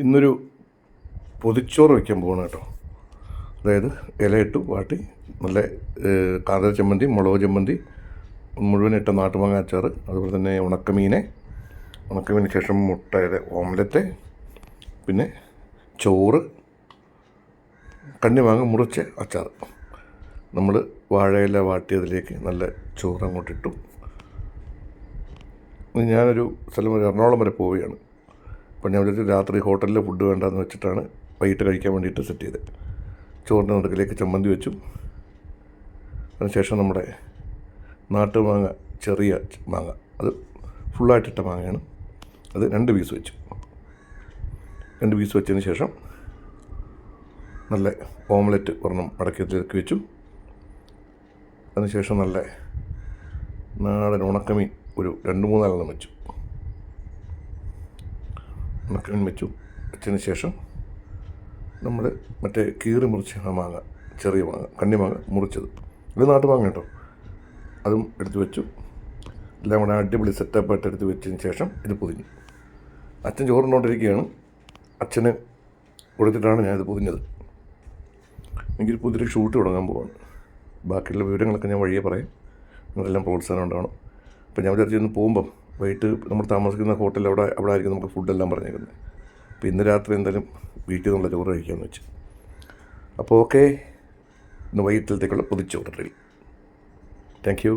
ഇന്നൊരു പൊതിച്ചോറ് വയ്ക്കാൻ പോകണം കേട്ടോ. അതായത് ഇലയിട്ട് വാട്ടി നല്ല കാതൽ ചമ്മന്തി മുളക് ചമ്മന്തി മുഴുവൻ ഇട്ട നാട്ടുമാങ്ങ അച്ചാർ അതുപോലെ തന്നെ ഉണക്കമീനെ. ഉണക്കമീന് ശേഷം മുട്ടയുടെ ഓംലറ്റ് പിന്നെ ചോറ് കണ്ണിമാങ്ങ മുറിച്ച് അച്ചാർ നമ്മൾ വാഴയില വാട്ടിയതിലേക്ക് നല്ല ചോറ് അങ്ങോട്ടിട്ടു. ഞാനൊരു സ്ഥലം ഒരു എറണാകുളം വരെ പോവുകയാണ്. അപ്പോൾ ഞാൻ വിചാരിച്ചു രാത്രി ഹോട്ടലിൽ ഫുഡ് വേണ്ടെന്ന് വെച്ചിട്ടാണ് വൈകിട്ട് കഴിക്കാൻ വേണ്ടിയിട്ട് സെറ്റ് ചെയ്തത് ചോറിന്റെ നടുക്കിലേക്ക് ചമ്മന്തി വെച്ചു. അതിനുശേഷം നമ്മുടെ നാട്ടുമാങ്ങ ചെറിയ മാങ്ങ. അത് ഫുള്ളായിട്ടിട്ട മാങ്ങയാണ്. അത് രണ്ട് പീസ് വെച്ചു. രണ്ട് പീസ് വെച്ചതിന് ശേഷം നല്ല ഓംലെറ്റ് ഒരെണ്ണം മടക്കിയതിലേക്ക് വെച്ചു. അതിനുശേഷം നല്ല നാടൻ ഉണക്കമീൻ ഒരു രണ്ട് മൂന്നാലെണ്ണം വെച്ചു. വെച്ചു വെച്ചതിന് ശേഷം നമ്മൾ മറ്റേ കീറി മുറിച്ച മാങ്ങ ചെറിയ മാങ്ങ കണ്ണിമാങ്ങ മുറിച്ചത്. ഇത് നാട്ടുമാങ്ങ കേട്ടോ. അതും എടുത്ത് വെച്ചു. എല്ലാം കൂടെ അടിപൊളി സെറ്റപ്പായിട്ട് എടുത്ത് വെച്ചതിന് ശേഷം ഇത് പൊതിഞ്ഞു. അച്ഛൻ ചോറിനോണ്ടിരിക്കുകയാണ് അച്ഛന് കൊടുത്തിട്ടാണ് ഞാനിത് പൊതിഞ്ഞത്. എനിക്കൊരു പുതിയൊരു ഷൂട്ട് തുടങ്ങാൻ പോവാണ്. ബാക്കിയുള്ള വിവരങ്ങളൊക്കെ ഞാൻ വഴിയെ പറയാം. നിങ്ങളെല്ലാം പ്രോത്സാഹനം ഉണ്ടാവണം. അപ്പോൾ ഞാൻ വിചാരിച്ചു ഇന്ന് പോകുമ്പം വൈകിട്ട് നമ്മൾ താമസിക്കുന്ന ഹോട്ടൽ അവിടെ അവിടെ ആയിരിക്കും നമുക്ക് ഫുഡെല്ലാം പറഞ്ഞേക്കുന്നത്. അപ്പോൾ ഇന്ന് രാത്രി എന്തായാലും വീട്ടിൽ നിന്നുള്ള ചോറ് കഴിക്കാമെന്ന് വെച്ചു. അപ്പോൾ ഓക്കെ ഇന്ന് വൈകിട്ടത്തേക്കുള്ള പൊതിച്ചോറ് റെഡി താങ്ക് യു